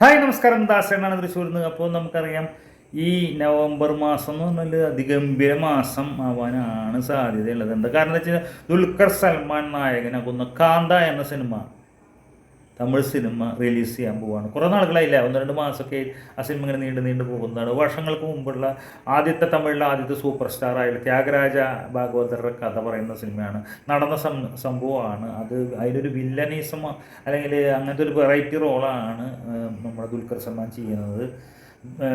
Hi നമസ്കാരം. ദാസനാണ് തൃശ്ശൂരിൽ നിന്ന് അപ്പോൾ നമുക്കറിയാം ഈ നവംബർ മാസം എന്ന് പറഞ്ഞാൽ അതിഗംഭീര മാസം ആവാനാണ് സാധ്യതയുള്ളത്. എന്താ കാരണം എന്താ വെച്ചാൽ ദുൽഖർ സൽമാൻ നായകനാകുന്ന കാന്ത എന്ന സിനിമ തമിഴ് സിനിമ റിലീസ് ചെയ്യാൻ പോവുകയാണ് കുറേ നാളുകളായില്ല? ഒന്ന് രണ്ട് മാസമൊക്കെ ആ സിനിമ ഇങ്ങനെ നീണ്ടു നീണ്ടു പോകുന്നതാണ്. വർഷങ്ങൾക്ക് മുമ്പുള്ള ആദ്യത്തെ തമിഴിലെ ആദ്യത്തെ സൂപ്പർ സ്റ്റാർ ആയിട്ടുള്ള ത്യാഗരാജ ഭാഗവതരുടെ കഥ പറയുന്ന സിനിമയാണ് നടന്ന സം സംഭവമാണ്. അത് അതിലൊരു വില്ലനീസം അല്ലെങ്കിൽ അങ്ങനത്തെ ഒരു വെറൈറ്റി റോളാണ് നമ്മുടെ ദുൽഖർ സൽമാൻ ചെയ്യുന്നത്.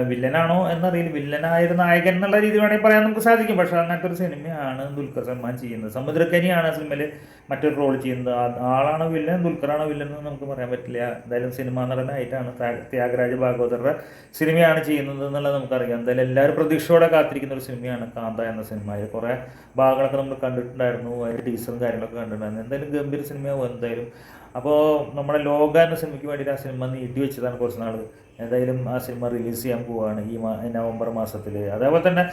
വില്ലനാണോ എന്നറിയില്ല. വില്ലനായൊരു നായകൻ എന്നുള്ള രീതി വേണമെങ്കിൽ പറയാൻ നമുക്ക് സാധിക്കും. പക്ഷേ അങ്ങനത്തെ ഒരു സിനിമയാണ് ദുൽഖർ സൽമാൻ ചെയ്യുന്നത്. സമുദ്രക്കനിയാണ് ആ സിനിമയിൽ മറ്റൊരു റോൾ ചെയ്യുന്നത്. ആളാണോ വില്ലൻ ദുൽഖറാണോ വില്ലൻ എന്ന് നമുക്ക് പറയാൻ പറ്റില്ല. എന്തായാലും സിനിമാ നടനായിട്ടാണ് ത്യാ- ത്യാഗരാജ ഭാഗവതരുടെ സിനിമയാണ് ചെയ്യുന്നത് എന്നുള്ളത് നമുക്കറിയാം. എന്തായാലും എല്ലാവരും പ്രതീക്ഷയോടെ കാത്തിരിക്കുന്ന ഒരു സിനിമയാണ് കാന്ത എന്ന സിനിമ. അതിൽ കുറേ ഭാഗങ്ങളൊക്കെ നമ്മൾ കണ്ടിട്ടുണ്ടായിരുന്നു. അതിന്റെ ടീച്ചറും കാര്യങ്ങളൊക്കെ കണ്ടിട്ടുണ്ടായിരുന്നു. എന്തായാലും ഗംഭീര സിനിമയാവും. എന്തായാലും അപ്പോൾ നമ്മുടെ ലോകാന സിനിമയ്ക്ക് വേണ്ടിയിട്ട് ആ സിനിമ നീട്ടി വെച്ചതാണ് കുറച്ച് നാൾ എന്തായാലും ആ സിനിമ റിലീസ് ചെയ്യാൻ പോവുകയാണ് ഈ നവംബർ മാസത്തിൽ അതേപോലെ തന്നെ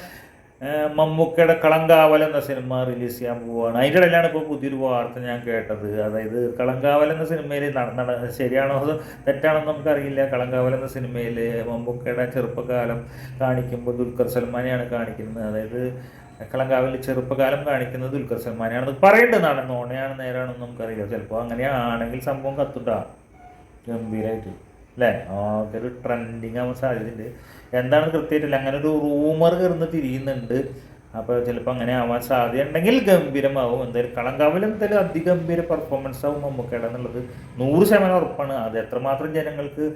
മമ്മൂക്കയുടെ കളങ്കാവൽ എന്ന സിനിമ റിലീസ് ചെയ്യാൻ പോവുകയാണ് അതിന്റെ ഇടയിലാണ് ഇപ്പോൾ പുതിയൊരു വാർത്ത ഞാൻ കേട്ടത്. അതായത് കളങ്കാവൽ എന്ന സിനിമയിൽ നട ശരിയാണോ അത് തെറ്റാണോ നമുക്കറിയില്ല. കളങ്കാവൽ എന്ന സിനിമയിൽ മമ്മൂക്കയുടെ ചെറുപ്പകാലം കാണിക്കുമ്പോൾ ദുൽഖർ സൽമാനെയാണ് കാണിക്കുന്നത്. അതായത് കളങ്കാവിൽ ചെറുപ്പകാലം കാണിക്കുന്നത് ദുൽഖർ സൽമാനെയാണെന്ന് പറയേണ്ടതാണ് നോണയാണ് നേരാണെന്ന് നമുക്കറിയില്ല. ചിലപ്പോൾ അങ്ങനെയാണെങ്കിൽ സംഭവം കത്തുണ്ടാ. ഗംഭീരമായിട്ട് അല്ലേ? ആകെ ഒരു ട്രെൻഡിങ് ആവാൻ സാധ്യതയുണ്ട് എന്താണ് കൃത്യമായിട്ടില്ല. അങ്ങനെ ഒരു റൂമർ കയറുന്ന തിരിയുന്നുണ്ട്. അപ്പോൾ ചിലപ്പോൾ അങ്ങനെ ആവാൻ സാധ്യതയുണ്ടെങ്കിൽ ഗംഭീരമാവും. എന്തായാലും കളങ്കാവിൽ എന്തായാലും അതിഗംഭീര പെർഫോമൻസ് ആവും മമ്മൂക്കയുടെ എന്നുള്ളത് നൂറ് ശതമാനം ഉറപ്പാണ്. അത് എത്രമാത്രം ജനങ്ങൾക്ക്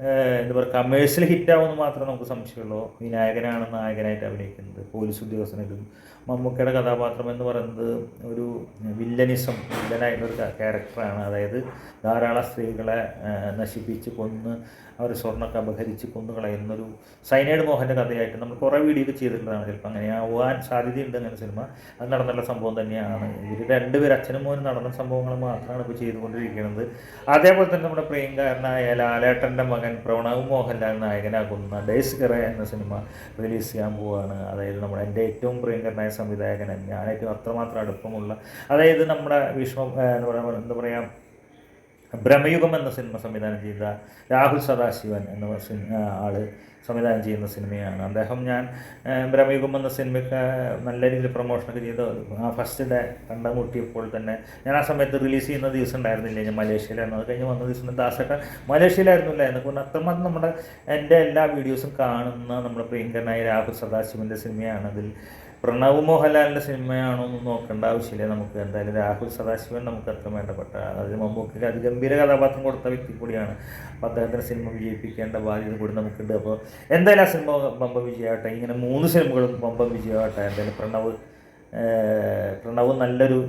എന്താ പറയുക കമേഴ്ഷ്യൽ ഹിറ്റ് ആവുമെന്ന് മാത്രമേ നമുക്ക് സംശയമുള്ളൂ. വിനായകനാണ് നായകനായിട്ട് അഭിനയിക്കുന്നത്. പോലീസ് ഉദ്യോഗസ്ഥനായിട്ടും മമ്മൂക്കയുടെ കഥാപാത്രം എന്ന് പറയുന്നത് ഒരു വില്ലനിസം വില്ലനായിട്ടുള്ള ഒരു ക്യാരക്ടറാണ് അതായത് ധാരാളം സ്ത്രീകളെ നശിപ്പിച്ച് കൊന്ന് അവർ സ്വർണമൊക്കെ അപഹരിച്ച് കൊന്നു കളയുന്നൊരു സൈനൈഡ് മോഹന്റെ കഥയായിട്ട് നമ്മൾ കുറേ വീഡിയോ ഒക്കെ ചെയ്തിട്ടുള്ളതാണ്. ചിലപ്പോൾ അങ്ങനെ ആവാൻ സാധ്യതയുണ്ട് അങ്ങനെ സിനിമ അത് നടന്നുള്ള സംഭവം തന്നെയാണ്. ഇവർ രണ്ടുപേർ അച്ഛനും മോനും നടന്ന സംഭവങ്ങൾ മാത്രമാണ് ഇപ്പോൾ ചെയ്തുകൊണ്ടിരിക്കുന്നത്. അതേപോലെ തന്നെ നമ്മുടെ പ്രിയങ്കാരനായ ലാലേട്ടന്റെ മകൻ പ്രണവ് മോഹൻലാൽ നായകനാകുന്ന ഡേസ് എന്ന സിനിമ റിലീസ് ചെയ്യാൻ പോവുകയാണ് അതായത് നമ്മുടെ എന്റെ ഏറ്റവും പ്രിയങ്കരനായ സംവിധായകൻ ഞാനേറ്റവും അത്രമാത്രം അടുപ്പമുള്ള അതായത് നമ്മുടെ വിഷ്ണു എന്താ പറയുക എന്താ പറയുക ഭ്രമയുഗം എന്ന സിനിമ സംവിധാനം ചെയ്ത രാഹുൽ സദാശിവൻ എന്ന ആൾ സംവിധാനം ചെയ്യുന്ന സിനിമയാണ്. അദ്ദേഹം ഞാൻ ഭ്രമയുഗം എന്ന സിനിമയ്ക്ക് നല്ല രീതിയിൽ പ്രൊമോഷനൊക്കെ ചെയ്ത് ആ ഫസ്റ്റ് ഡേ കണ്ടം കണ്ടുമുട്ടിയപ്പോൾ തന്നെ ഞാൻ ആ സമയത്ത് റിലീസ് ചെയ്യുന്ന ദിവസം ഉണ്ടായിരുന്നില്ല? ഞാൻ മലേഷ്യയിലായിരുന്നു. അത് കഴിഞ്ഞ് വന്ന ദിവസം ദാസേട്ട മലേഷ്യയിലായിരുന്നില്ല? എന്നൊക്കെ കൊണ്ട് അത്രമാത്രം നമ്മുടെ എന്റെ എല്ലാ വീഡിയോസും കാണുന്ന നമ്മുടെ പ്രിയങ്കരനായ രാഹുൽ സദാശിവന്റെ സിനിമയാണ് അതിൽ പ്രണവ് മോഹൻലാലിന്റെ സിനിമയാണോ എന്ന് നോക്കേണ്ട ആവശ്യമില്ല. നമുക്ക് എന്തായാലും രാഹുൽ സദാശിവൻ നമുക്ക് അത്ര വേണ്ടപ്പെട്ട അതിന് മമ്മൂക്കിക്ക് അതിഗംഭീര കഥാപാത്രം കൊടുത്ത വ്യക്തി കൂടിയാണ്. അപ്പോൾ അദ്ദേഹത്തിന്റെ സിനിമ വിജയിപ്പിക്കേണ്ട ബാധ്യത കൂടി നമുക്കുണ്ട്. അപ്പോൾ എന്തായാലും ആ സിനിമ ബമ്പം വിജയമാവട്ടെ ഇങ്ങനെ മൂന്ന് സിനിമകളും ബമ്പം വിജയമാവട്ടെ എന്തായാലും പ്രണവ് പ്രണവ് നല്ലൊരു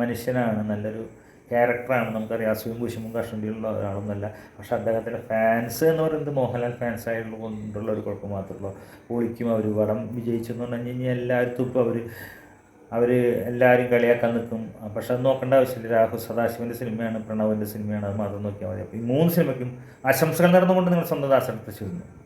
മനുഷ്യനാണ്. നല്ലൊരു ക്യാരക്ടറാണ്. നമുക്കറിയാം അസുഖം കുശുമും കഷണ്ടിയുള്ള ഒരാളൊന്നുമല്ല. പക്ഷേ അദ്ദേഹത്തിന്റെ ഫാൻസ് എന്ന് പറയുന്നത് മോഹൻലാൽ ഫാൻസ് ആയിട്ടുള്ള കൊണ്ടുള്ള ഒരു കുഴപ്പം മാത്രമേ ഉള്ളൂ. പൊളിക്കും അവർ പടം വിജയിച്ചെന്ന് പറഞ്ഞു കഴിഞ്ഞാൽ എല്ലായിടത്തും ഇപ്പോൾ അവർ അവർ എല്ലാവരും കളിയാക്കാൻ നിൽക്കും. പക്ഷെ അത് നോക്കേണ്ട ആവശ്യമില്ല. രാഹുൽ സദാശിവന്റെ സിനിമയാണ് പ്രണവിന്റെ സിനിമയാണ് അത് മാത്രം നോക്കിയാൽ മതി. അപ്പോൾ ഈ മൂന്ന് സിനിമയ്ക്കും ആശംസകൾ നടന്നുകൊണ്ട് നിങ്ങൾ സ്വന്തം ദാസനത്തെ ചെയ്യുന്നു